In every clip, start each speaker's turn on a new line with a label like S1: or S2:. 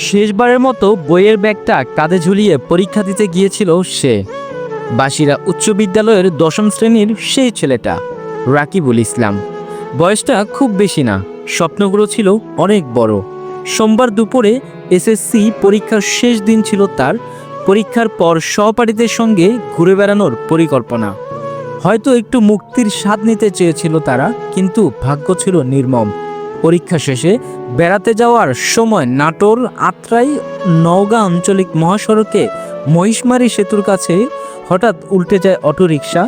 S1: শেষবারের মতো বইয়ের ব্যাগটা কাঁধে ঝুলিয়ে পরীক্ষা দিতে গিয়েছিল সে। বাসিরা উচ্চ বিদ্যালয়ের দশম শ্রেণির সেই ছেলেটা, রাকিবুল ইসলাম। বয়সটা খুব বেশি না, স্বপ্নগুলো ছিল অনেক বড়। সোমবার দুপুরে এসএসসি পরীক্ষার শেষ দিন ছিল তার, পরীক্ষার পর সহপাঠীদের সঙ্গে ঘুরে বেড়ানোর পরিকল্পনা। হয়তো একটু মুক্তির স্বাদ নিতে চেয়েছিল তারা, কিন্তু ভাগ্য ছিল নির্মম। পরীক্ষা শেষে বেড়াতে যাওয়ার সময় নাটোর, আত্রাই, নওগাঁ আঞ্চলিক মহাসড়কে মহিষমারি সেতুর কাছে হঠাৎ উল্টে যায় অটোরিকশা,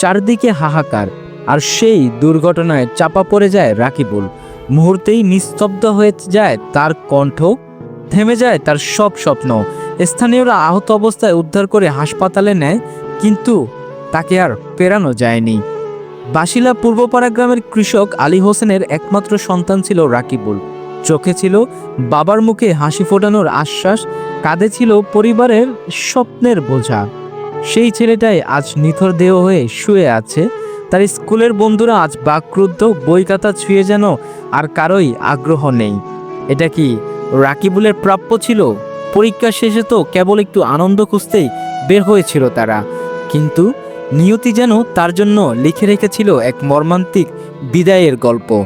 S1: চারদিকে হাহাকার। আর সেই দুর্ঘটনায় চাপা পড়ে যায় রাকিবুল। মুহূর্তেই নিস্তব্ধ হয়ে যায় তার কণ্ঠ, থেমে যায় তার সব স্বপ্ন। স্থানীয়রা আহত অবস্থায় উদ্ধার করে হাসপাতালে নেয়, কিন্তু তাকে আর পেরানো যায়নি। বাসিলা পূর্বপাড়া গ্রামের কৃষক আলী হোসেনের একমাত্র সন্তান ছিল রাকিবুল। চোখে ছিল বাবার মুখে হাসি ফোটানোর আশ্বাস, কাঁধে ছিল পরিবারের স্বপ্নের বোঝা। সেই ছেলেটাই আজ নিথর দেহ হয়ে শুয়ে আছে। তার স্কুলের বন্ধুরা আজ বাকরুদ্ধ, বই খাতা ছুঁয়ে যেন আর কারোই আগ্রহ নেই। এটা কি রাকিবুলের প্রাপ্য ছিল? পরীক্ষা শেষে তো কেবল একটু আনন্দ খুঁজতেই বের হয়েছিল তারা। কিন্তু নিয়তি যেন তার জন্য লিখে রেখেছিল এক মর্মান্তিক বিদায়ের গল্প।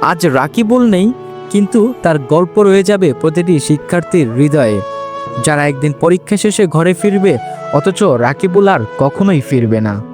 S1: আজ রাকিবুল নেই, কিন্তু তার গল্প রয়ে যাবে প্রতিটি শিক্ষার্থীর হৃদয়ে। যারা একদিন পরীক্ষা শেষে ঘরে ফিরবে, অথচ রাকিবুল আর কখনোই ফিরবে না।